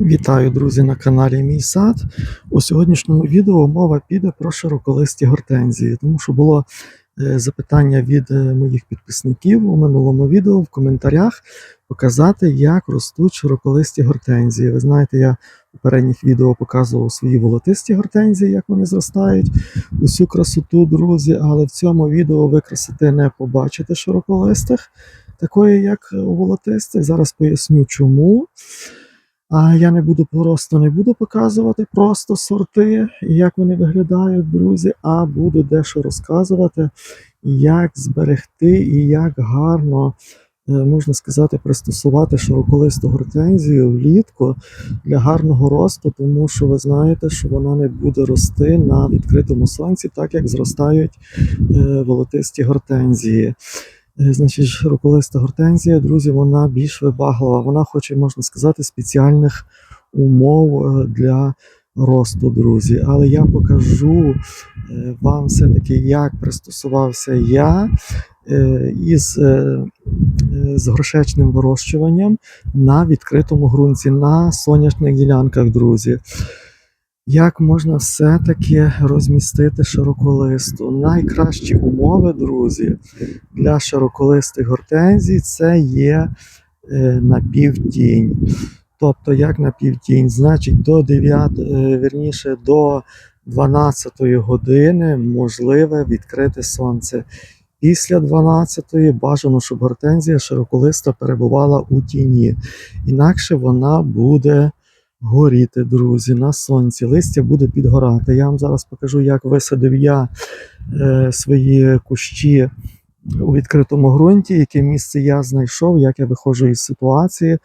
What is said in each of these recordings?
Вітаю, друзі, на каналі Мій сад. У сьогоднішньому відео мова піде про широколисті гортензії, тому що було е, запитання від е, моїх підписників у минулому відео в коментарях показати, як ростуть широколисті гортензії. Ви знаєте, я у попередніх відео показував свої волотисті гортензії, як вони зростають, усю красоту, друзі, але в цьому відео ви красоти не побачите широколистих, такої, як у волотистих. Зараз поясню чому. А я не буду просто не буду показувати просто сорти, як вони виглядають, друзі, а буду дещо розказувати, як зберегти і як гарно, е, можна сказати, пристосувати широколисту гортензію влітку для гарного росту, тому що ви знаєте, що вона не буде рости на відкритому сонці, так як зростають е, волотисті гортензії. Е, Значить, широколиста гортензія, друзі, вона більш вибаглива. Вона хоче, можна сказати, спеціальних умов е, для росту, друзі. Але я покажу е, вам все-таки, як пристосувався я із з горшечним вирощуванням на відкритому ґрунті, на сонячних ділянках, друзі. Як можна все-таки розмістити широколисту? Найкращі умови, друзі, для широколистих гортензій це є е, напівтінь. Тобто, як напівтінь, значить, до 9, е, вірніше, до 12 години можливе відкрите сонце. Після 12-ї бажано, щоб гортензія широколиста перебувала у тіні. Інакше вона буде горіти, друзі, на сонці. Листя буде підгорати. Я вам зараз покажу, як висадив я е, свої кущі у відкритому ґрунті, яке місце я знайшов, як я виходжу із ситуації,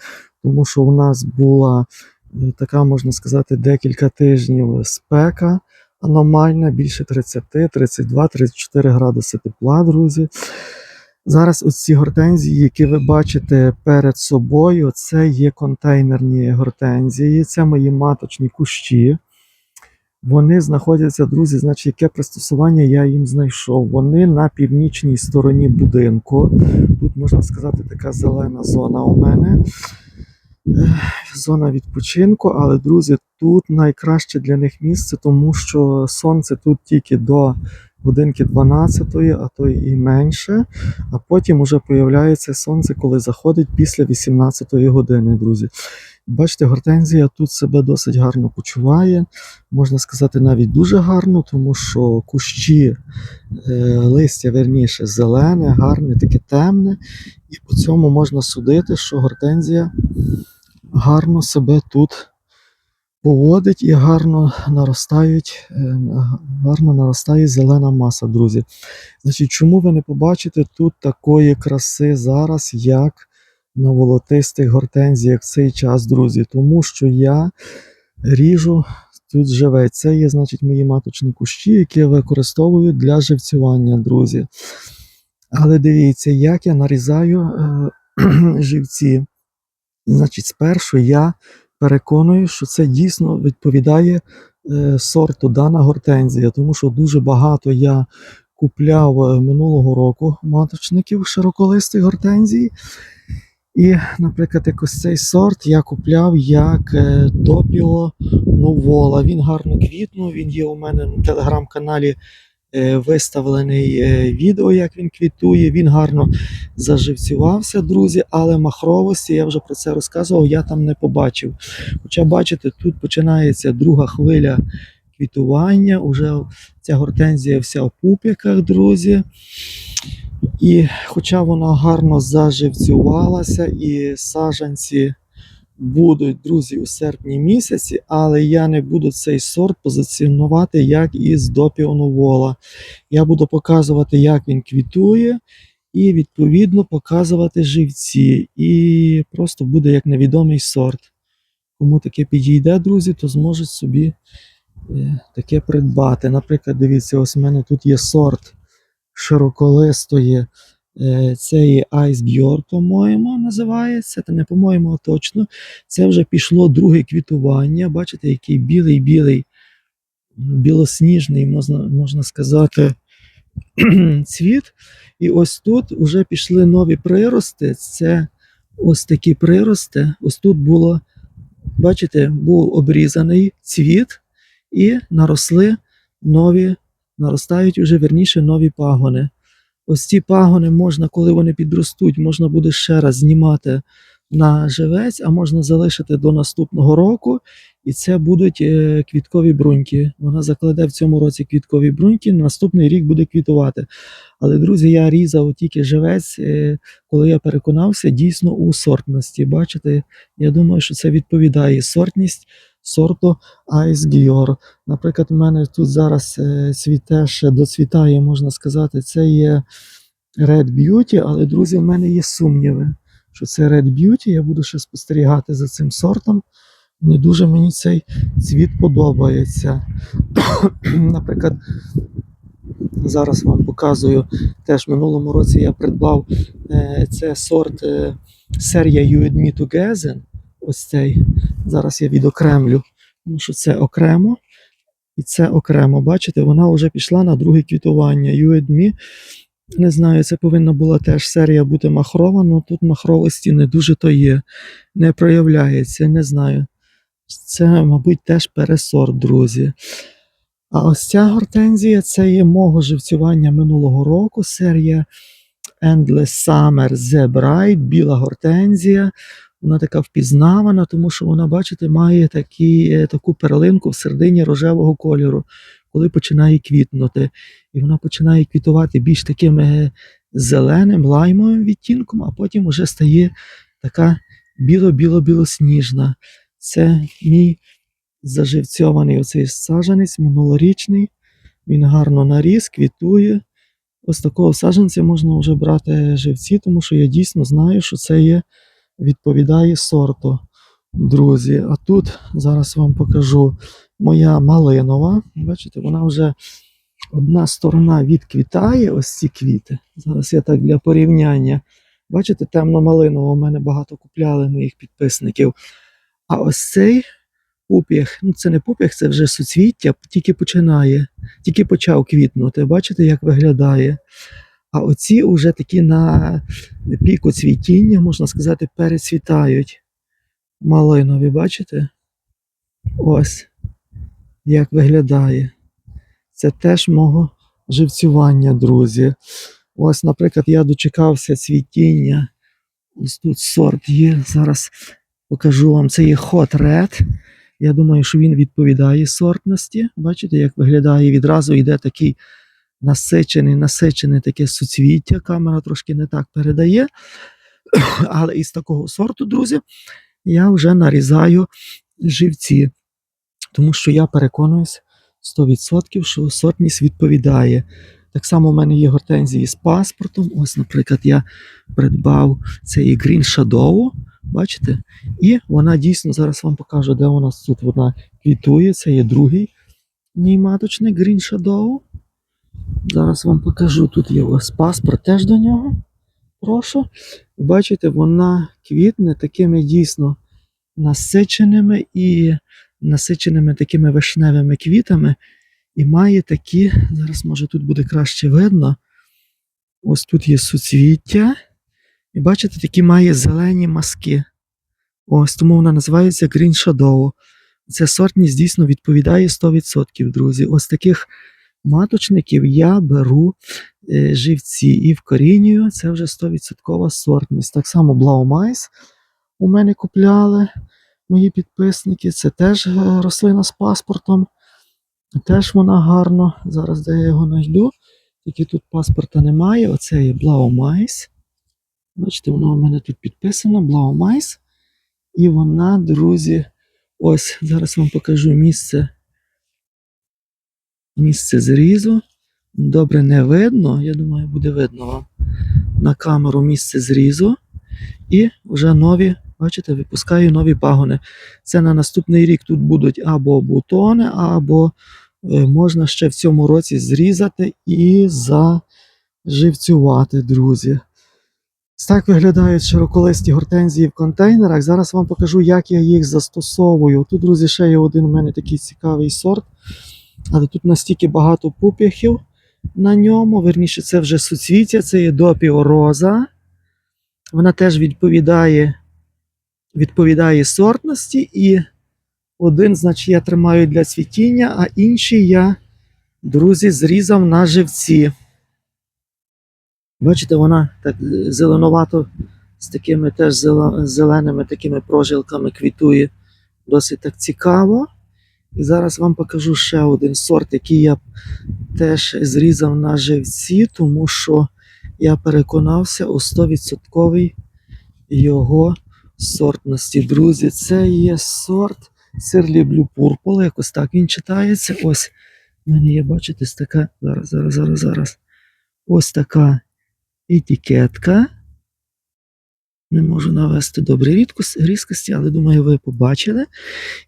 тому що у нас була е, така, можна сказати, декілька тижнів спека аномальна, більше 30, 32, 34 градуси тепла, друзі. Зараз оці гортензії, які ви бачите перед собою, це є контейнерні гортензії, це мої маточні кущі. Вони знаходяться, друзі, значить, яке пристосування я їм знайшов. Вони на північній стороні будинку. Тут, можна сказати, така зелена зона у мене. Зона відпочинку, але, друзі, тут найкраще для них місце, тому що сонце тут тільки до годинки 12, а то і менше. А потім уже появляється сонце, коли заходить після 18 години, друзі. Бачите, гортензія тут себе досить гарно почуває. Можна сказати, навіть дуже гарно, тому що кущі е, листя верніше зелене, гарне, таке темне. І по цьому можна судити, що гортензія гарно себе тут поводить і гарно наростають, е, гарно наростає зелена маса, друзі. Значить, чому ви не побачите тут такої краси зараз, як на волотистих гортензіях в цей час, друзі? Тому що я ріжу тут живе. Це є, значить, мої маточні кущі, які я використовую для живцювання, друзі. Але дивіться, як я нарізаю е, живці. Значить, спершу я переконую, що це дійсно відповідає е, сорту дана гортензія, тому що дуже багато я купляв е, минулого року маточників широколистих гортензій. І, наприклад, якось цей сорт я купляв як е, Допіо Новола. Він гарно квітнув, він є у мене на телеграм-каналі е, виставлений е, відео, як він квітує. Він гарно заживцювався, друзі, але махровості, я вже про це розказував, я там не побачив. Хоча, бачите, тут починається друга хвиля квітування, уже ця гортензія вся в пуп'яках, друзі. І хоча вона гарно заживцювалася, і саджанці будуть, друзі, у серпні місяці, але я не буду цей сорт позиціонувати як із допіоновола. Я буду показувати, як він квітує, і відповідно показувати живці. І просто буде як невідомий сорт. Кому таке підійде, друзі, то зможуть собі е, таке придбати. Наприклад, дивіться, ось у мене тут є сорт широколистої. Е, Це є Ice по-моєму, називається. Та не по-моєму, а точно. Це вже пішло друге квітування. Бачите, який білий-білий, білосніжний, можна, можна сказати, цвіт. І ось тут вже пішли нові прирости. Це ось такі прирости. Ось тут було бачите, був обрізаний цвіт і наросли нові, наростають уже верніше нові пагони. Ось ці пагони можна, коли вони підростуть, можна буде ще раз знімати на живець, а можна залишити до наступного року. І це будуть е, квіткові бруньки. Вона закладе в цьому році квіткові бруньки, наступний рік буде квітувати. Але, друзі, я різав тільки живець, е, коли я переконався дійсно у сортності. Бачите, я думаю, що це відповідає сортність сорту Ice Gior. Наприклад, у мене тут зараз е, цвіте ще доцвітає, можна сказати, це є Red Beauty, але, друзі, в мене є сумніви, що це Red Beauty. Я буду ще спостерігати за цим сортом. Не дуже мені цей цвіт подобається. Наприклад, зараз вам показую. Теж в минулому році я придбав е, це сорт е, серія You and Me Together. Ось цей. Зараз я відокремлю, тому що це окремо. І це окремо. Бачите, вона вже пішла на друге квітування. You. Не знаю, це повинна була теж серія бути махрова, але тут махровості не дуже то є. Не проявляється, не знаю. Це, мабуть, теж пересорт, друзі. А ось ця гортензія це є мого живцювання минулого року. Серія Endless Summer The Bright, біла гортензія. Вона така впізнавана, тому що вона, бачите, має такі, е, таку перлинку в середині рожевого кольору, коли починає квітнути. І вона починає квітувати більш таким е, зеленим, лаймовим відтінком, а потім вже стає така біло-біло-білосніжна. Це мій заживцьований оцей саджанець минулорічний. Він гарно наріс, квітує. Ось такого саджанця можна вже брати живці, тому що я дійсно знаю, що це є, відповідає сорту. Друзі, а тут зараз вам покажу моя малинова. Бачите, вона вже одна сторона відквітає, ось ці квіти. Зараз я так для порівняння. Бачите, темно-малинова у мене багато купляли моїх підписників. А ось цей пуп'ях, ну це не пуп'ях, це вже суцвіття, тільки починає, тільки почав квітнути. Бачите, як виглядає. А оці вже такі на піку цвітіння, можна сказати, перецвітають. Малинові, бачите? Ось як виглядає. Це теж мого живцювання, друзі. Ось, наприклад, я дочекався цвітіння. Ось тут сорт є. Зараз покажу вам. Це є Hot Red. Я думаю, що він відповідає сортності. Бачите, як виглядає відразу йде такий насичений, насичене таке суцвіття. Камера трошки не так передає. Але із такого сорту, друзі, я вже нарізаю живці. Тому що я переконуюсь 100%, що сортність відповідає. Так само в мене є гортензії з паспортом. Ось, наприклад, я придбав цей Green Shadow. Бачите? І вона дійсно зараз вам покажу, де у нас тут вона квітує. Це є другий мій маточний Green Shadow. Зараз вам покажу. Тут є у вас паспорт теж до нього. Прошу. Бачите, вона квітне такими дійсно насиченими і насиченими такими вишневими квітами. І має такі, зараз може тут буде краще видно. Ось тут є суцвіття. І бачите, такі має зелені маски. Ось тому вона називається Green Shadow. Це сортність дійсно відповідає 100%, друзі. Ось таких маточників я беру е, живці і вкорінюю. Це вже 100% сортність. Так само Blaumais у мене купляли мої підписники. Це теж е, рослина з паспортом. Теж вона гарно. Зараз де я його знайду. Тільки тут паспорта немає. Оце є Blaumais. Бачите, вона у мене тут підписана, Blaumais. І вона, друзі, ось зараз вам покажу місце. Місце зрізу. Добре не видно. Я думаю, буде видно вам на камеру місце зрізу. І вже нові, бачите, випускаю нові пагони. Це на наступний рік тут будуть або бутони, або е, можна ще в цьому році зрізати і заживцювати, друзі. Так виглядають широколисті гортензії в контейнерах. Зараз вам покажу, як я їх застосовую. Тут, друзі, ще є один у мене такий цікавий сорт. Але тут настільки багато пуп'яхів на ньому. Верніше, це вже суцвіття, це є допіороза. Вона теж відповідає відповідає сортності, і один, значить, я тримаю для цвітіння, а інший я, друзі, зрізав на живці. Бачите, вона так зеленувато з такими теж зеленими такими прожилками квітує. Досить так цікаво. І зараз вам покажу ще один сорт, який я теж зрізав на живці, тому що я переконався у 100% його сортності. Друзі, це є сорт Сирлі Blue Purple, якось так він читається. Ось в мене є, бачите, така. Зараз, зараз, зараз, зараз. Ось така етикетка. Не можу навести добрі рідкос- різкості, але думаю, ви побачили.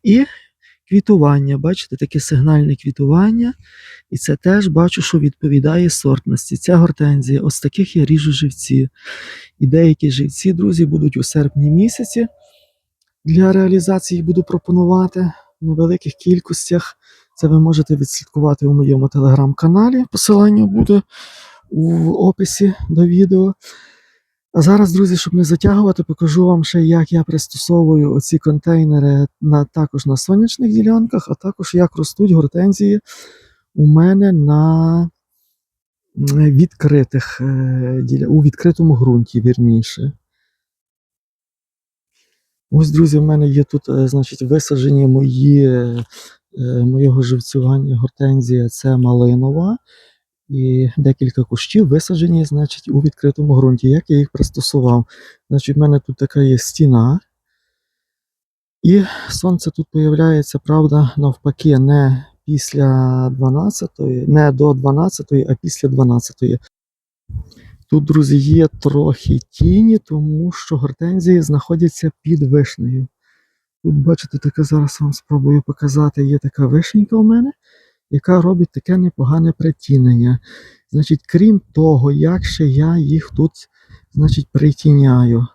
І квітування, бачите, таке сигнальне квітування. І це теж бачу, що відповідає сортності. Ця гортензія, ось таких я ріжу живці. І деякі живці, друзі, будуть у серпні місяці. Для реалізації буду пропонувати в невеликих кількостях. Це ви можете відслідкувати у моєму телеграм-каналі. Посилання буде у описі до відео. А зараз, друзі, щоб не затягувати, покажу вам ще, як я пристосовую оці контейнери на, також на сонячних ділянках, а також як ростуть гортензії у мене на відкритих, е, у відкритому ґрунті, вірніше. Ось, друзі, в мене є тут, е, значить, висаджені мої, е, моєго живцювання гортензія, це малинова. І декілька кущів висаджені, значить, у відкритому ґрунті. Як я їх пристосував? Значить, в мене тут така є стіна. І сонце тут появляється, правда, навпаки, не після 12-ї, не до 12-ї, а після 12-ї. Тут, друзі, є трохи тіні, тому що гортензії знаходяться під вишнею. Тут, бачите, таке зараз вам спробую показати. Є така вишенька у мене, яка робить таке непогане притінення. Значить, крім того, як ще я їх тут значить, притіняю.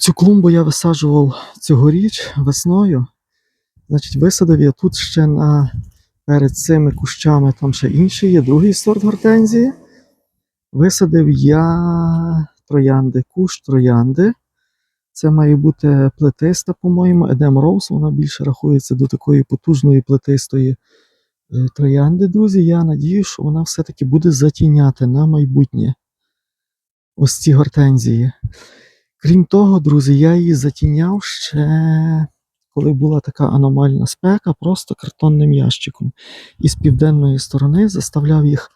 Цю клумбу я висаджував цьогоріч весною. Значить, висадив я тут ще на перед цими кущами, там ще інший є другий сорт гортензії. Висадив я троянди, кущ троянди. Це має бути плетиста, по-моєму, Едем Роуз, вона більше рахується до такої потужної плетистої троянди, друзі. Я надію, що вона все-таки буде затіняти на майбутнє ось ці гортензії. Крім того, друзі, я її затіняв ще, коли була така аномальна спека, просто картонним ящиком. І з південної сторони заставляв їх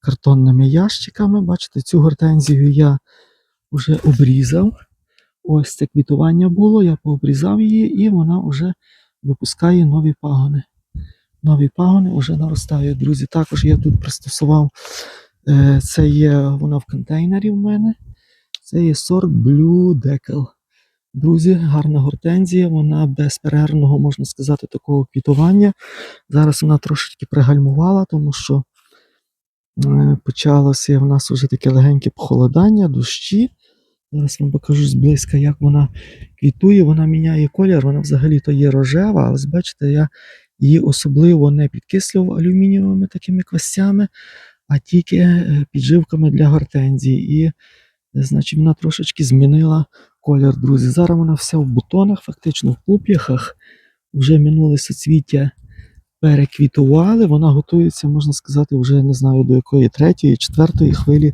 картонними ящиками. Бачите, цю гортензію я вже обрізав. Ось це квітування було, я пообрізав її, і вона вже випускає нові пагони. Нові пагони вже наростають, друзі. Також я тут пристосував. е, Це є вона в контейнері в мене. Це є сорт Blue Deckel. Друзі, гарна гортензія, вона без перервного, можна сказати, такого квітування. Зараз вона трошечки пригальмувала, тому що е, почалося в нас вже таке легеньке похолодання, дощі. Зараз вам покажу зблизька, як вона квітує. Вона міняє колір, вона взагалі-то є рожева, але бачите, я її особливо не підкислював алюмінієвими такими квастями, а тільки е, підживками для гортензії. І, е, значить, вона трошечки змінила колір, друзі. Зараз вона вся в бутонах, фактично в пуп'яхах. Вже минуле соцвіття переквітували. Вона готується, можна сказати, вже не знаю до якої третьої, четвертої хвилі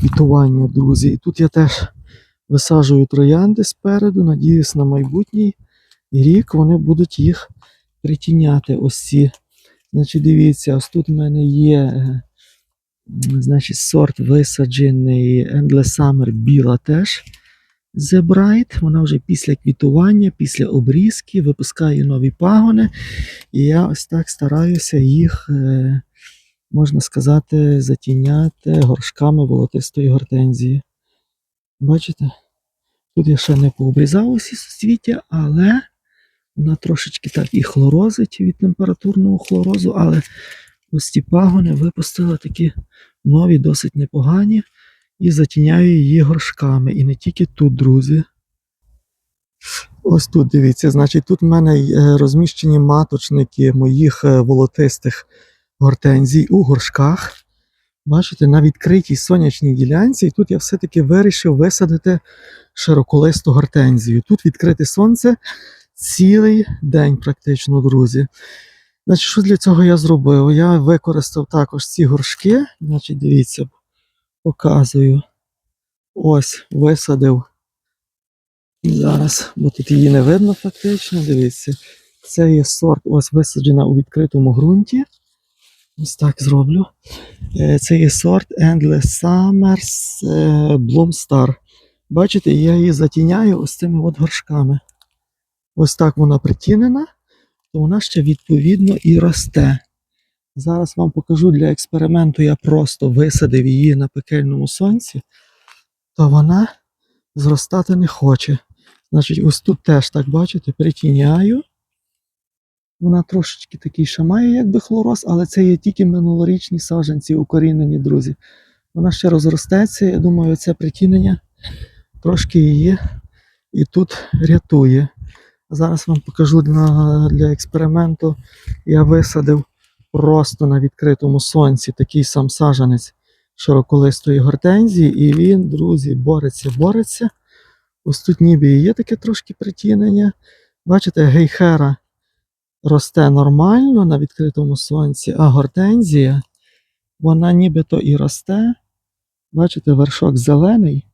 квітування, друзі. І тут я теж висаджую троянди спереду. Надіюсь, на майбутній рік вони будуть їх притіняти. Ось ці. Значить, дивіться, ось тут в мене є. е, Значить, сорт висаджений Endless Summer біла теж. The Bright, вона вже після квітування, після обрізки випускає нові пагони. І я ось так стараюся їх, е, можна сказати, затіняти горшками волотистої гортензії. Бачите? Тут я ще не пообрізав усі суцвіття, але вона трошечки так і хлорозить від температурного хлорозу, але ось ці пагони випустила такі нові, досить непогані, і затіняю її горшками. І не тільки тут, друзі. Ось тут дивіться, значить, тут в мене е, розміщені маточники моїх е, волотистих гортензій у горшках. Бачите, на відкритій сонячній ділянці, і тут я все-таки вирішив висадити широколисту гортензію. Тут відкрите сонце цілий день, практично, друзі. Значить, що для цього я зробив? Я використав також ці горшки. Значить, дивіться, показую. Ось висадив. Зараз, бо тут її не видно фактично. Дивіться. Це є сорт, ось висаджена у відкритому ґрунті. Ось так зроблю. Е, Це є сорт Endless Summers е, Bloom Star. Бачите, я її затіняю ось цими от горшками. Ось так вона притінена, то вона ще відповідно і росте. Зараз вам покажу для експерименту, я просто висадив її на пекельному сонці, то вона зростати не хоче. Значить, ось тут теж так бачите, притіняю. Вона трошечки такий ще має, якби хлороз, але це є тільки минулорічні саджанці укорінені, друзі. Вона ще розростеться, я думаю, це притінення трошки її і тут рятує. Зараз вам покажу для, для експерименту. Я висадив просто на відкритому сонці такий сам саджанець широколистої гортензії, і він, друзі, бореться, бореться. Ось тут ніби є таке трошки притінення. Бачите, гейхера росте нормально на відкритому сонці, а гортензія, вона нібито і росте. Бачите, вершок зелений,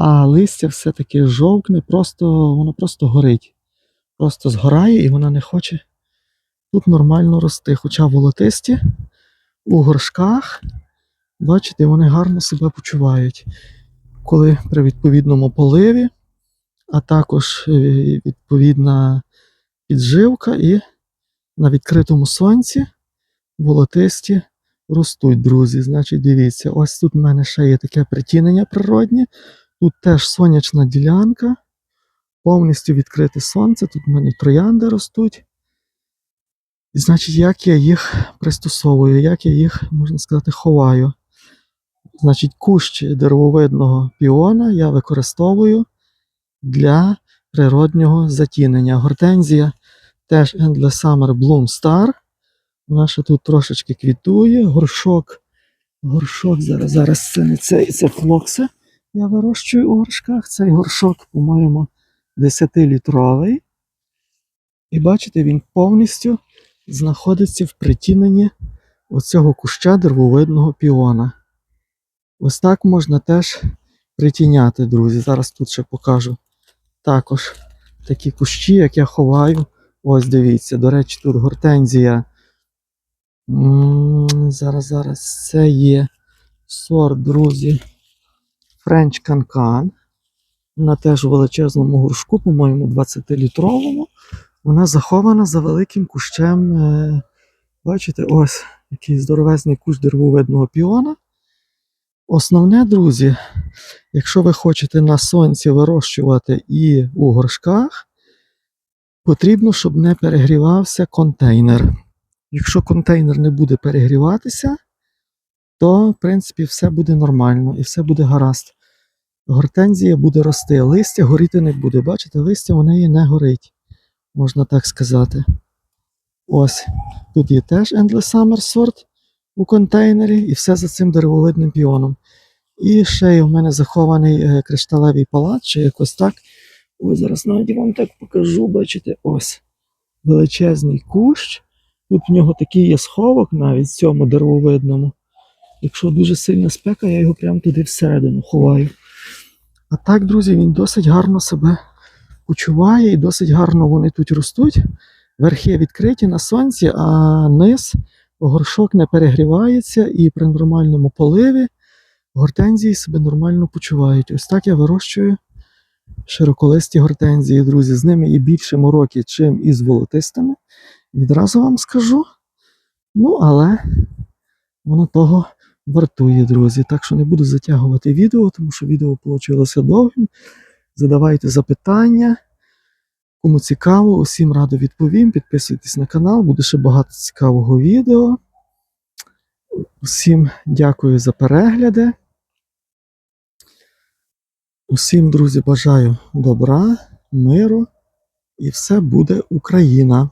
а листя все-таки жовкне, просто, воно просто горить. Просто згорає і вона не хоче тут нормально рости. Хоча волотисті у горшках, бачите, вони гарно себе почувають. Коли при відповідному поливі, а також е, відповідна підживка і на відкритому сонці волотисті ростуть, друзі. Значить, дивіться, ось тут в мене ще є таке притінення природнє. Тут теж сонячна ділянка, повністю відкрите сонце. Тут в мене троянди ростуть. І значить, як я їх пристосовую, як я їх, можна сказати, ховаю. Значить, кущ деревовидного піона я використовую для природнього затінення. Гортензія теж Endless Summer Bloom Star. Вона ще тут трошечки квітує. Горшок. Горшок зараз, зараз це не цей, це флокси. Я вирощую у горшках. Цей горшок, по-моєму, 10-літровий. І бачите, він повністю знаходиться в притіненні оцього куща деревовидного піона. Ось так можна теж притіняти, друзі. Зараз тут ще покажу також такі кущі, як я ховаю. Ось дивіться, до речі, тут гортензія. Зараз, зараз це є сорт, друзі. French Cancan. Вона теж у величезному горшку, по-моєму, 20-літровому. Вона захована за великим кущем. е, Бачите, ось який здоровезний кущ деревовидного піона. Основне, друзі, якщо ви хочете на сонці вирощувати і у горшках, потрібно, щоб не перегрівався контейнер. Якщо контейнер не буде перегріватися, то, в принципі, все буде нормально і все буде гаразд. Гортензія буде рости, листя горіти не буде. Бачите, листя у неї не горить, можна так сказати. Ось, тут є теж Endless Summer сорт у контейнері, і все за цим деревовидним піоном. І ще є в мене захований е, кришталевий палац, чи якось так. Ось зараз навіть вам так покажу, бачите, ось величезний кущ. Тут в нього такий є сховок навіть в цьому деревовидному. Якщо дуже сильна спека, я його прямо туди всередину ховаю. А так, друзі, він досить гарно себе почуває і досить гарно вони тут ростуть. Верхи відкриті на сонці, а низ горшок не перегрівається і при нормальному поливі гортензії себе нормально почувають. Ось так я вирощую широколисті гортензії, друзі. З ними і більше мороки, чим із волотистими. Відразу вам скажу. Ну, але воно того вартує, друзі. Так що не буду затягувати відео, тому що відео вийшло довгим. Задавайте запитання. Кому цікаво, усім радо відповім. Підписуйтесь на канал, буде ще багато цікавого відео. Усім дякую за перегляди. Усім, друзі, бажаю добра, миру і все буде Україна!